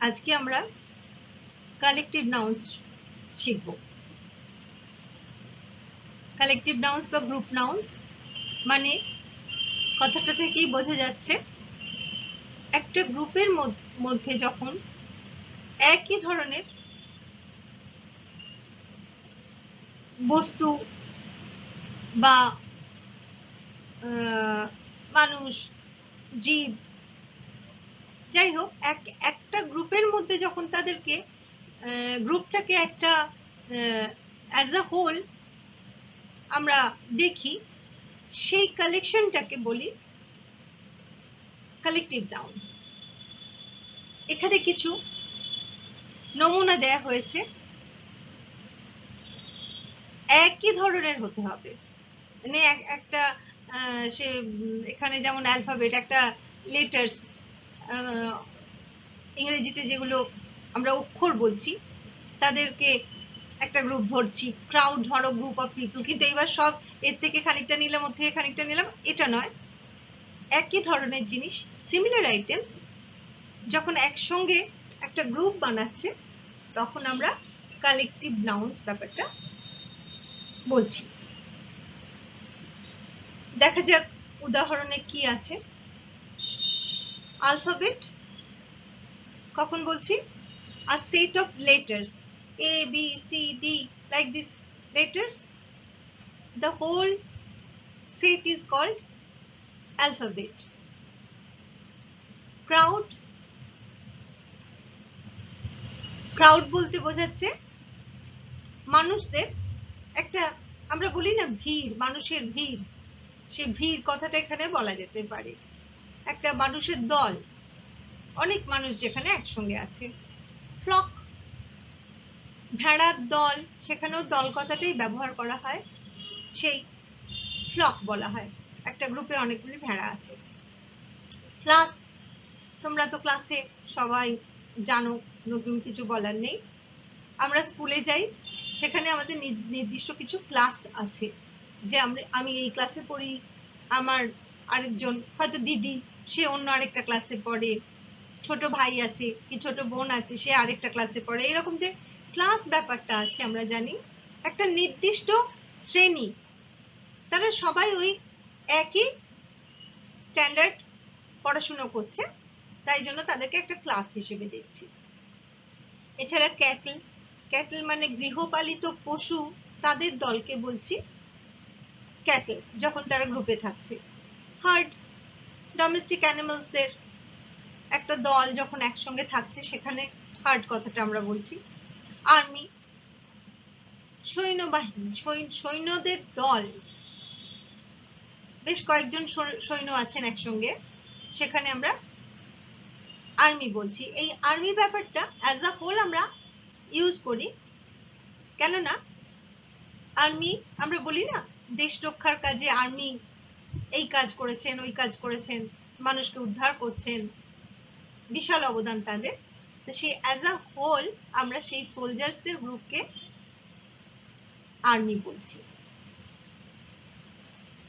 আজকে আমরা collective nouns শিখব। কালেকটিভ নাউন্স বা গ্রুপ নাউন্স মানে কথাটা থেকেই বোঝা যাচ্ছে, একটা গ্রুপের মধ্যে যখন একই ধরনের বস্তু বা মানুষ, জীব যাই হোক, এক, একটা গ্রুপের মধ্যে যখন তাদেরকে গ্রুপটাকে একটা অ্যাজ আ হোল আমরা দেখি, সেই কালেকশনটাকে বলি কালেকটিভ নাউন্স এখানে কিছু নমুনা দেয়া হয়েছে। একই ধরনের হতে হবে। মানে একটা সে এখানে যেমন অ্যালফাবেট একটা লেটার্স ইংরেজিতে যেগুলো আমরা অক্ষর বলছি, তাদেরকে একটা গ্রুপ ধরছি। ক্রাউড ধরো গ্রুপ অফ পিপল কিন্তু এবার সব এর থেকে খানিকটা নিলাম, ওর থেকে খানিকটা নিলাম, এটা নয়। একই ধরনের জিনিস সিমিলার আইটেমস যখন একসঙ্গে একটা গ্রুপ বানাচ্ছে, তখন আমরা কালেকটিভ নাউন্স ব্যাপারটা বলছি। দেখা যাক উদাহরণে কি আছে। আলফাবেট কখন বলছি a set of letters a b c d like this letters the whole set is called alphabet crowd crowd বলতে বোঝাচ্ছে মানুষদের একটা আমরা বলি না ভিড় মানুষের ভিড় সে ভিড় কথাটা এখানে বলা যেতে পারে একটা মানুষের দল। অনেক মানুষ যেখানে একসঙ্গে আছে। ফ্লক, ভেড়ার দল, সেখানেও দল কথাটাই ব্যবহার করা হয়। সেই ফ্লক বলা হয়। একটা গ্রুপে অনেকগুলি ভেড়া আছে। ক্লাস, তোমরা তো ক্লাসে সবাই জানো, নতুন কিছু বলার নেই। আমরা স্কুলে যাই, সেখানে আমাদের নির্দিষ্ট কিছু ক্লাস আছে। যে আমি এই ক্লাসে পড়ি, আমার আরেকজন, হয়তো দিদি সে অন্য আরেকটা ক্লাসে পড়ে। ছোট ভাই আছে কি ছোট বোন আছে, সে আরেকটা ক্লাসে পড়ে। এরকম যে ক্লাস ব্যাপারটা আছে, আমরা জানি। একটা নির্দিষ্ট শ্রেণি। তারা সবাই ওই একই স্ট্যান্ডার্ড পড়াশুনো করছে। তাই জন্য তাদেরকে একটা ক্লাস হিসেবে দেখছি এছাড়া ক্যাটল ক্যাটল মানে গৃহপালিত পশু। তাদের দলকে বলছি ক্যাটল যখন তারা গ্রুপে থাকছে। হার্ড ডোমেস্টিক অ্যানিমালসদের একটা দল যখন একসঙ্গে থাকছে, সেখানে হার্ড কথাটা আমরা বলছি। আর্মি সৈন্যবাহিনী সৈন্যদের দল। বেশ কয়েকজন সৈন্য আছেন একসঙ্গে। সেখানে আমরা আর্মি বলছি। এই আর্মি ব্যাপারটা অ্যাজ আ হোল আমরা ইউজ করি। কেননা আর্মি আমরা বলি না, দেশ রক্ষার কাজে আর্মি এই কাজ করেছেন ওই কাজ করেছেন মানুষকে উদ্ধার করছেন বিশাল অবদান তাদের তো সেই অ্যাজ আ হোল আমরা সেই সোলজার্সদের গ্রুপকে আর্মি বলছি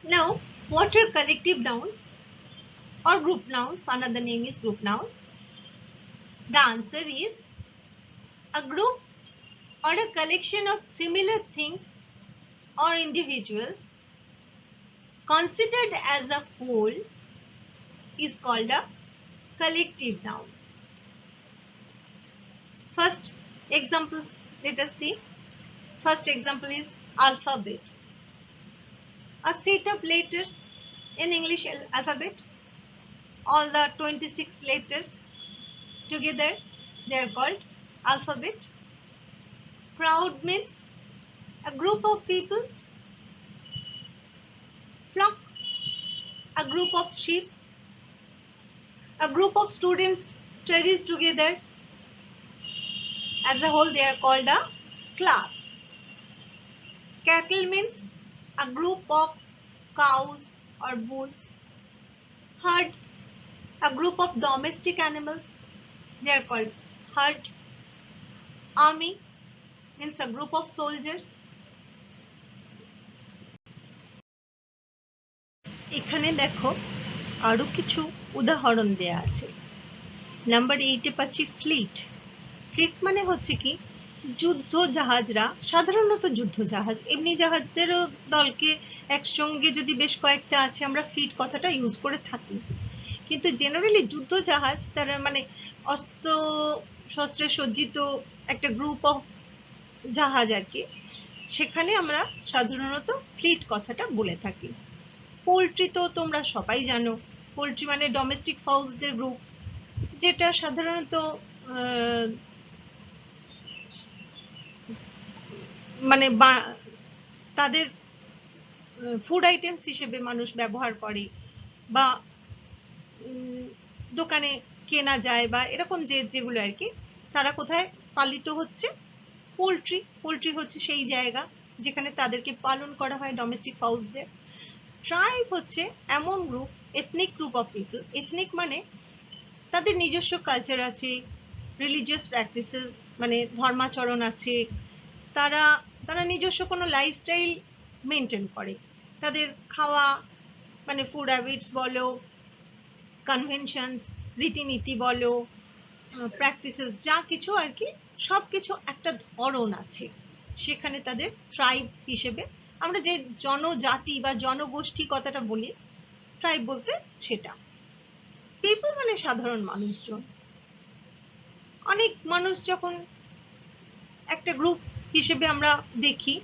Now, what are collective nouns or group nouns? Another name is group nouns. The answer is a group or a collection of similar things or individuals considered as a whole is called a collective noun. First examples, let us see. First example is alphabet. A set of letters in English alphabet. All the 26 letters together, they are called alphabet. Crowd means a group of people. A group of sheep. A group of students studies together. As a whole, they are called a class. Cattle means a group of cows or bulls. Herd, a group of domestic animals. They are called herd. Army means a group of soldiers. এখানে দেখো আরও কিছু উদাহরণ দেয়া আছে। Number এইটে পাচ্ছি fleet fleet মানে হচ্ছে কি, যুদ্ধ জাহাজরা, সাধারণত যুদ্ধ জাহাজ। এমনি জাহাজদেরও দলকে একসঙ্গে যদি বেশ কয়েকটা আছে, আমরা ফ্লিট কথাটা ইউজ করে থাকি। কিন্তু জেনারেলি যুদ্ধ জাহাজ, তারা মানে অস্ত্র, শস্ত্রে সজ্জিত একটা গ্রুপ অফ জাহাজ আর কি, সেখানে আমরা সাধারণত ফ্লিট কথাটা বলে থাকি। পোলট্রি তো তোমরা সবাই জানো। পোলট্রি মানে ডোমেস্টিক ফাউলসদের গ্রুপ যেটা সাধারণত মানে বা- তাদের ফুড আইটেমস হিসেবে মানুষ ব্যবহার করে। বা দোকানে কেনা যায় বা এরকম যে, যেগুলো আর কি, তারা কোথায় পালিত হচ্ছে? পোলট্রি পোলট্রি হচ্ছে সেই জায়গা যেখানে তাদেরকে পালন করা হয় ডোমেস্টিক ফাউলসদের ট্রাইব হচ্ছে এমন group ethnic group of people ethnic মানে তাদের নিজস্ব কালচার আছে রিলিজিয়াস প্র্যাকটিসেস মানে ধর্মাচরণ আছে। তারা তারা নিজস্ব কোনো লাইফস্টাইল মেনটেন করে। তাদের খাওয়া মানে ফুড হ্যাবিটস বলো কনভেনশনস রীতিনীতি বলো প্র্যাকটিসেস যা কিছু আর কি সব কিছু একটা ধরন আছে। সেখানে তাদের ট্রাইব হিসেবে আমরা যে জনজাতি বা জনগোষ্ঠী কথাটা বলি ট্রাইব বলতে সেটা। পিপল মানে সাধারণ মানুষজন। অনেক মানুষ যখন একটা গ্রুপ হিসেবে আমরা দেখি,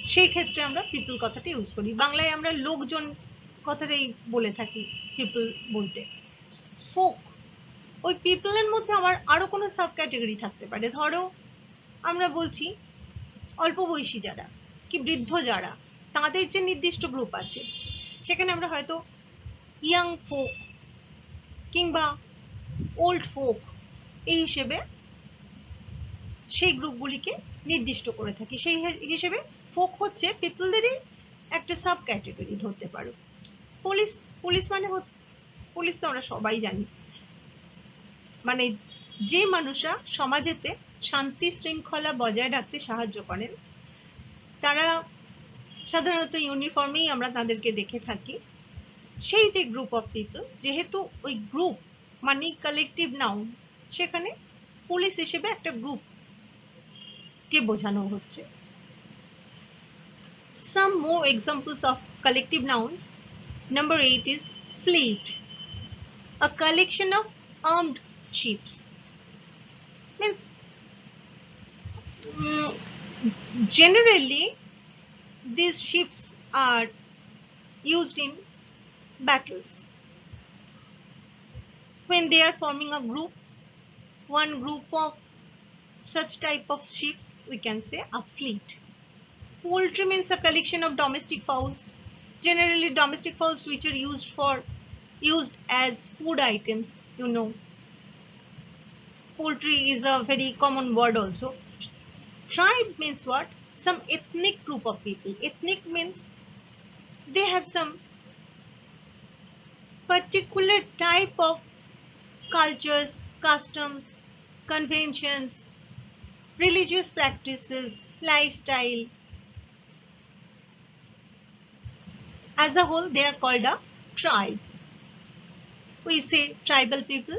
সেই ক্ষেত্রে আমরা পিপল কথাটা ইউজ করি। বাংলায় আমরা লোকজন কথাটাই বলে থাকি পিপল বলতে। ফোক ওই পিপলের মধ্যে আবার আরও কোনো সাব ক্যাটাগরি থাকতে পারে। ধরো, আমরা বলছি অল্প বয়সী যারা। কি বৃদ্ধ যারা, তাদের যে নির্দিষ্ট গ্রুপ আছে, সেখানে আমরা হয়তো ইয়াং ফোক কিংবা ওল্ড ফোক এই হিসেবে সেই গ্রুপগুলিকে নির্দিষ্ট করে থাকি। সেই হিসেবে ফোক হচ্ছে পিপলদেরই একটা সাব ক্যাটাগরি ধরতে পারো। পুলিশ পুলিশ মানে পুলিশ তো আমরা সবাই জানি। মানে যে মানুষরা সমাজেতে শান্তি শৃঙ্খলা বজায় রাখতে সাহায্য করেন তারা সাধারণত ইউনিফর্মেই আমরা তাদেরকে দেখে থাকি। সেই যে গ্রুপ অফ পিপল যেহেতু ওই গ্রুপ মানে কালেকটিভ নাউন সেখানে পুলিশ হিসেবে একটা গ্রুপ কে বোঝানো হচ্ছে। Some more examples of collective nouns number 8 is fleet a collection of armed ships. Means mm, generally these ships are used in battles. When they are forming a group one group of such type of ships we can say a fleet. Poultry means a collection of domestic fowls generally domestic fowls which are used for used as food items you know. Poultry is a very common word also tribe means what? Some ethnic group of people. Ethnic means they have some particular type of cultures customs conventions religious practices lifestyle. As a whole they are called a tribe. We say tribal people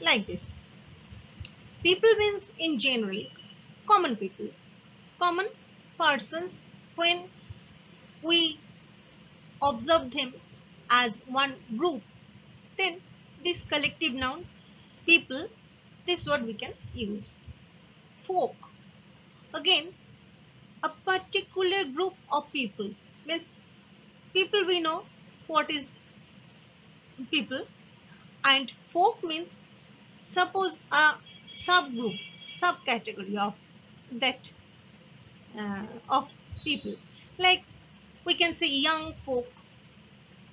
like this. People means in general common people common persons when we observe them as one group then this collective noun people this word we can use. Folk. Again a particular group of people. Means people we know what is people and folk means suppose a subgroup subcategory of that uh, of people. Like we can say young folk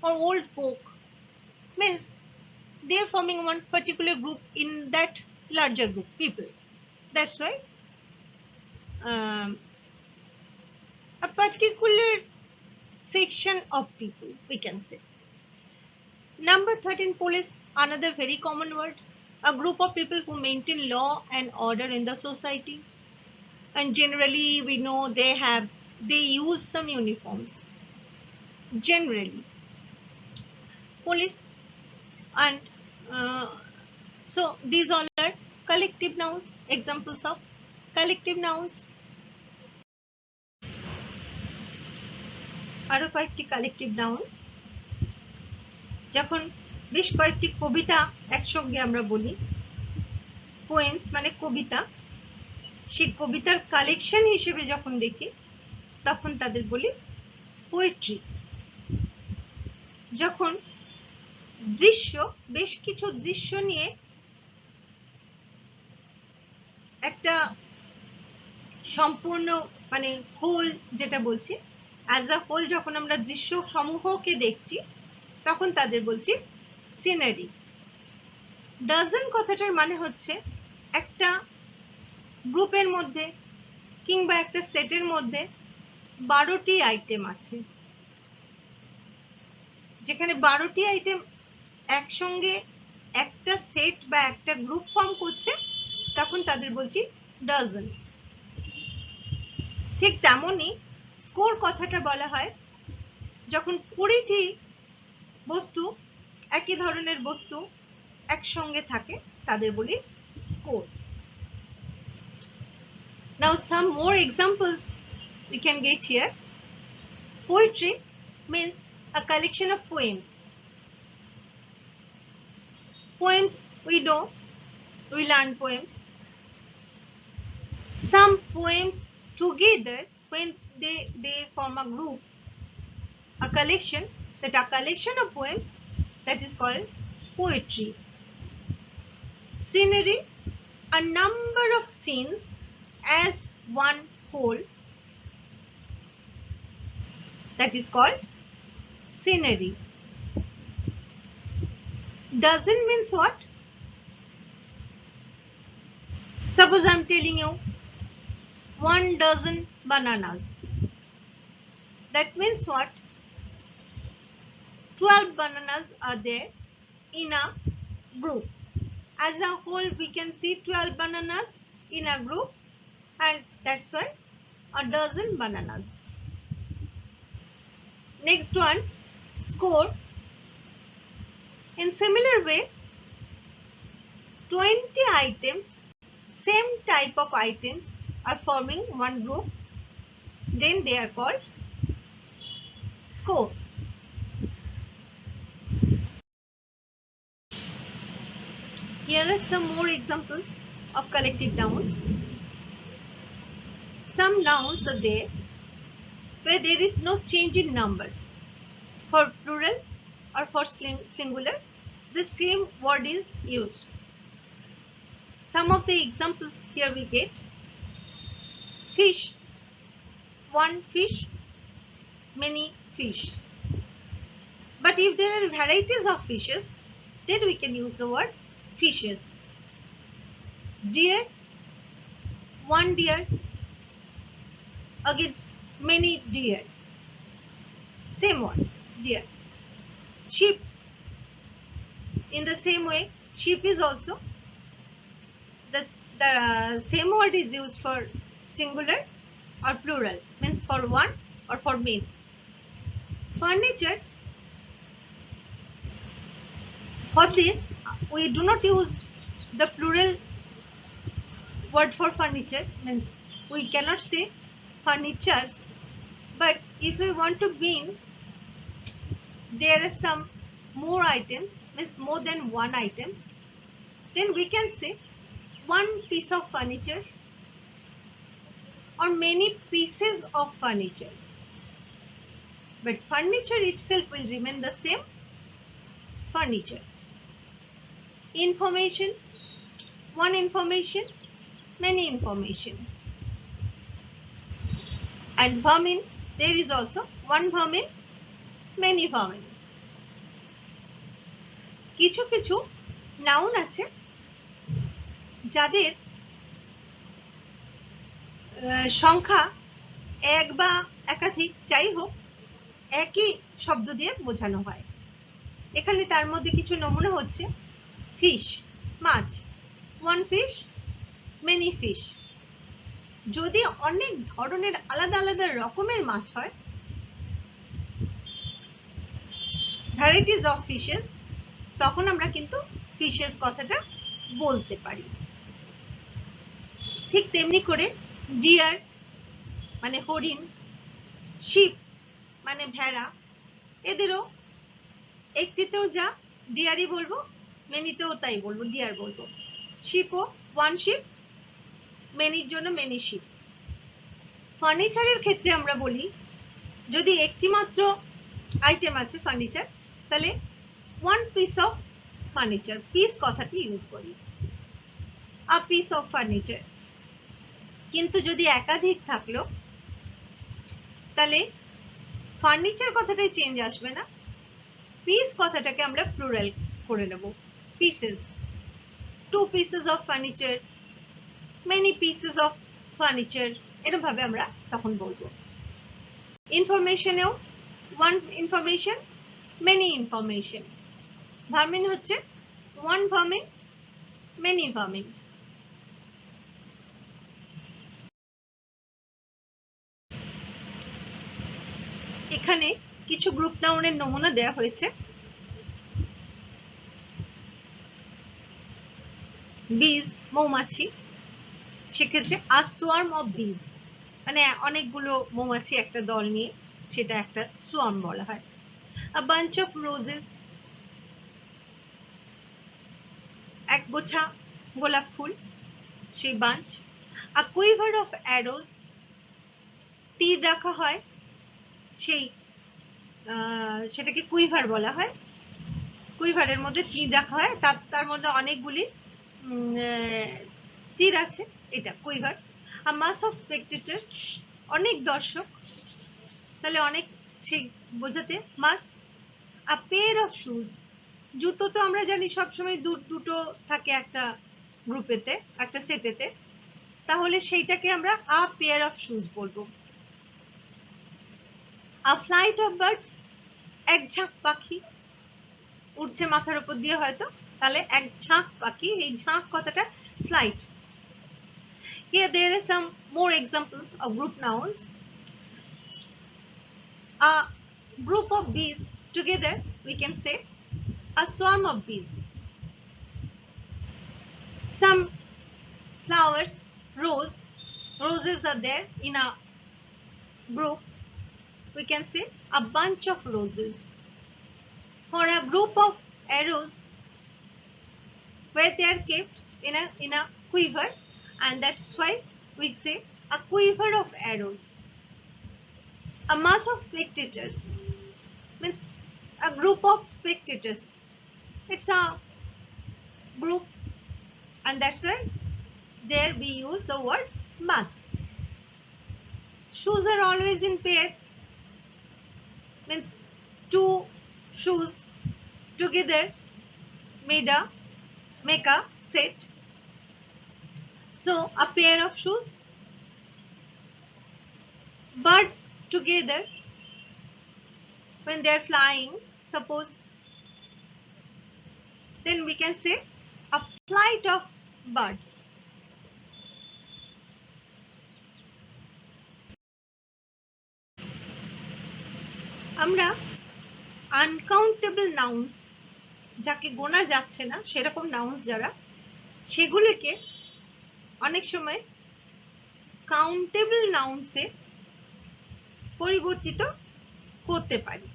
or old folk. Means they are forming one particular group in that larger group people. That's why um, a particular section of people we can say. Number 13 police another very common word. A group of people who maintain law and order in the society and generally we know they have they use some uniforms generally police and Uh, so these all are collective nouns, examples of collective nouns. আরো কয়েকটি collective noun যখন বেশ কয়েকটি কবিতা একসঙ্গে আমরা বলি poems মানে কবিতা সেই কবিতার কালেকশন হিসেবে যখন দেখি, তখন তাদের বলি পোয়েট্রি যখন দৃশ্য, বেশ কিছু দৃশ্য নিয়ে একটা সম্পূর্ণ মানে হোল যেটা বলছি অ্যাজ আ হোল যখন আমরা দৃশ্য সমূহকে দেখছি, তখন তাদের বলছি সিনারি ডাজন কথাটার মানে হচ্ছে একটা গ্রুপের মধ্যে কিংবা একটা সেটের মধ্যে বারোটি আইটেম আছে। যেখানে বারোটি আইটেম একসঙ্গে একটা সেট বা একটা গ্রুপ ফর্ম করছে, তখন তাদের বলছি ডাজন ঠিক তেমনই স্কোর কথাটা বলা হয়, যখন কুড়িটি বস্তু একই ধরনের বস্তু একসঙ্গে থাকে, তাদের বলি score Now some more examples we can get here. Poetry means a collection of poems. Poems we know, we learn poems. Some poems together when they, they form a group, a collection, that a collection of poems that is called poetry. Scenery, a number of scenes as one whole that is called scenery. Dozen means what? Suppose I'm telling you one dozen bananas. That means what? 12 bananas are there in a group. As a whole, we can see 12 bananas in a group and that's why a dozen bananas. Next one, score. In similar way, 20 items, same type of items are forming one group. Then they are called score. Here are some more examples of collective nouns some nouns are there where there is no change in numbers. For plural or for singular, the same word is used. Some of the examples here we get fish, one fish, many fish. But if there are varieties of fishes, then we can use the word fishes. Deer, one deer, again many deer. Same one deer. Sheep. In the same way sheep is also the, the uh, same word is used for singular or plural means for one or for many. Furniture. For this we do not use the plural word for furniture means we cannot say furnitures but if we want to mean there are some more items means more than one items then we can say one piece of furniture or many pieces of furniture. But furniture itself will remain the same furniture. Information one information many information and vermin, there is also one vermin, many vermin. কিছু কিছু noun আছে যাদের সংখ্যা এক বা একাধিক, যাই হোক, একই শব্দ দিয়ে বোঝানো হয়। এখানে তার মধ্যে কিছু নমুনা হচ্ছে ফিশ মাছ। ওয়ান ফিশ মেনি ফিশ যদি অনেক ধরনের আলাদা আলাদা রকমের মাছ হয় ভ্যারাইটিস অফ ফিশেস তখন আমরা কিন্তু ফিশেস কথাটা বলতে পারি। ঠিক তেমনি করে ডিয়ার মানে হরিণ শিপ মানে ভেড়া, এদেরও একটিতেও যা ডিয়ারই বলব মেনিতেও তাই বলব ডিয়ার বলব। শিপও ওয়ান শিপ মেনির জন্য মেনি শিপ ফার্নিচারের ক্ষেত্রে আমরা বলি, যদি একটি মাত্র আইটেম আছে ফার্নিচার তাহলে one piece of furniture piece কথাটি ইউজ করি। আ পিস অফ ফার্নিচার কিন্তু যদি একাধিক থাকল, তাহলে ফার্নিচার কথাটাই চেঞ্জ আসবে না। পিস কথাটাকে আমরা প্লুরাল করে নেব। Pieces two pieces of furniture many pieces of furniture এরকম ভাবে আমরা তখন বলব। ইনফরমেশনেও one information many information vermin হচ্ছে ওয়ান ভার্মিন মেনি ভার্মিন এখানে কিছু গ্রুপ নাউনের নমুনা দেয়া হয়েছে। বীজ মৌমাছি সেক্ষেত্রে আ অফ বিজ মানে অনেকগুলো মৌমাছি একটা দল নিয়ে সেটা একটা সোয়ার্ম বলা হয়। বাঞ্চ অফ রোজেস এক গোছা গোলাপ ফুল, সেই বাঞ্চ কুইভার অফ অ্যারোজ তীর রাখা হয়, সেই সেটাকে কুইভার বলা হয়। কুইভারের মধ্যে তীর রাখা হয়, তার তার মধ্যে অনেকগুলি তীর আছে, এটা কুইভার আর মাস অফ স্পেকটেটার্স অনেক দর্শক, তাহলে অনেক সেই বোঝাতে mass a pair of shoes জুতো তো আমরা জানি সবসময় দু, দুটো থাকে একটা গ্রুপেতে, একটা সেটেতে, তাহলে সেইটাকে আমরা আ পেয়ার অফ শুজ বলব। আ ফ্লাইট অফ বার্ডস এক ঝাঁক পাখি, উড়ছে মাথার উপর দিয়ে হয়তো, তাহলে এক ঝাঁক পাখি, এই ঝাঁক কথাটা flight here there are some more examples of group nouns. A group of bees together we can say. A swarm of bees. Some flowers rose roses are there in a group we can say. A bunch of roses. For a group of arrows where they are kept in a in a quiver and that's why we say a quiver of arrows. A mass of spectators means a group of spectators. It's a group. And that's why there we use the word mass. Shoes are always in pairs. Means two shoes together made a make a set so a pair of shoes birds together when they are flying suppose then we can say a flight of birds আমরা uncountable nouns যাকে গোনা যাচ্ছে না সেরকম nouns যারা সেগুলিকে অনেক সময় কাউন্টেবল নাউন্সে পরিবর্তিত করতে পারি।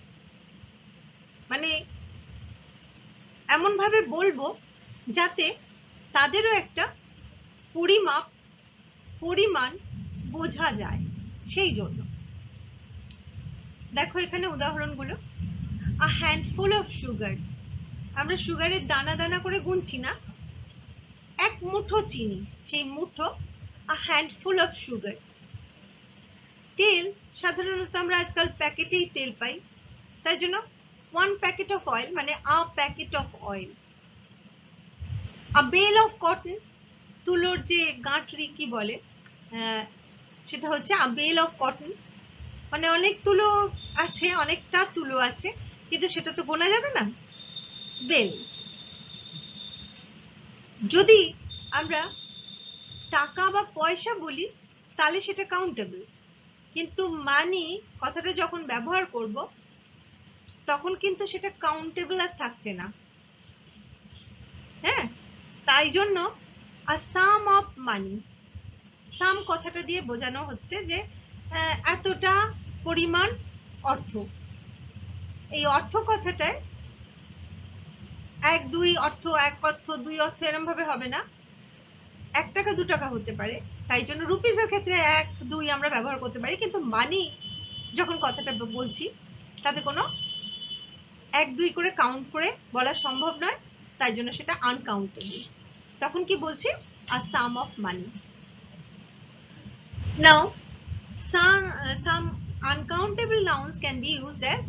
মানে এমন ভাবে বলব যাতে তাদেরও একটা পরিমাপ, পরিমাণ বোঝা যায় সেই জন্য। দেখো এখানে উদাহরণগুলো। আ হ্যান্ডফুল অফ সুগার আমরা সুগারের দানা দানা করে গুনছি না। মুঠো চিনি, সেই মুঠো আ হ্যান্ডফুল অফ সুগার তেল, সাধারণত আমরা আজকাল প্যাকেটেই তেল পাই। তাই জন্য ওয়ান প্যাকেট অফ অয়েল মানে a packet of oil a bale of cotton তুলোর যে গাঁটরি কি বলে সেটা হচ্ছে আ বেল অফ কটন মানে অনেক তুলো আছে, অনেকটা তুলো আছে, কিন্তু সেটা তো গোনা যাবে না। বেল যদি আমরা টাকা বা পয়সা বলি, তাহলে সেটা কাউন্টেবল কিন্তু মানি কথাটা যখন ব্যবহার করব, তখন কিন্তু সেটা কাউন্টেবল আর থাকছে না। হ্যাঁ? তাই জন্য আ সাম অফ মানি সাম কথাটা দিয়ে বোঝানো হচ্ছে যে এতটা পরিমাণ অর্থ। এই অর্থ কথাটায় এক দুই অর্থ, এক অর্থ, দুই অর্থ এরম ভাবে হবে না। এক টাকা, দু টাকা হতে পারে। তাই জন্য রুপিজের ক্ষেত্রে এক, দুই আমরা ব্যবহার করতে পারি। কিন্তু মানি যখন কথাটা বলছি, তাতে কোনো এক, দুই করে কাউন্ট করে বলা সম্ভব নয়। তাই জন্য সেটা আনকাউন্টেবল তখন কি বলছি? A sum of money now some uncountable nouns can be used as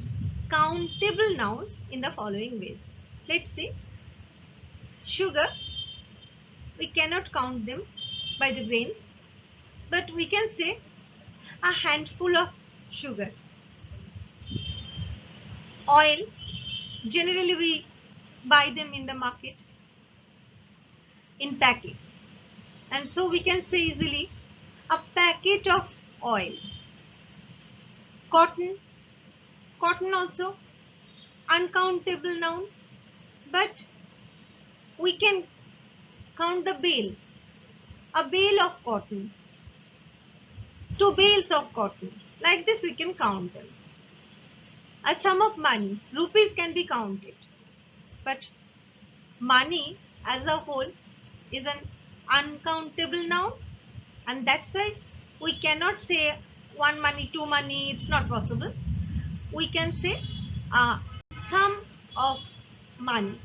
countable nouns in the following ways let's see sugar we cannot count them by the grains but we can say a handful of sugar. Oil generally we buy them in the market in packets. And so we can say easily a packet of oil. Cotton cotton also uncountable noun but we can count the bales. A bale of cotton. Two bales of cotton. Like this we can count them. A sum of money. Rupees can be counted. But money as a whole is an uncountable noun. And that's why we cannot say one money two money. It's not possible. We can say uh, sum of money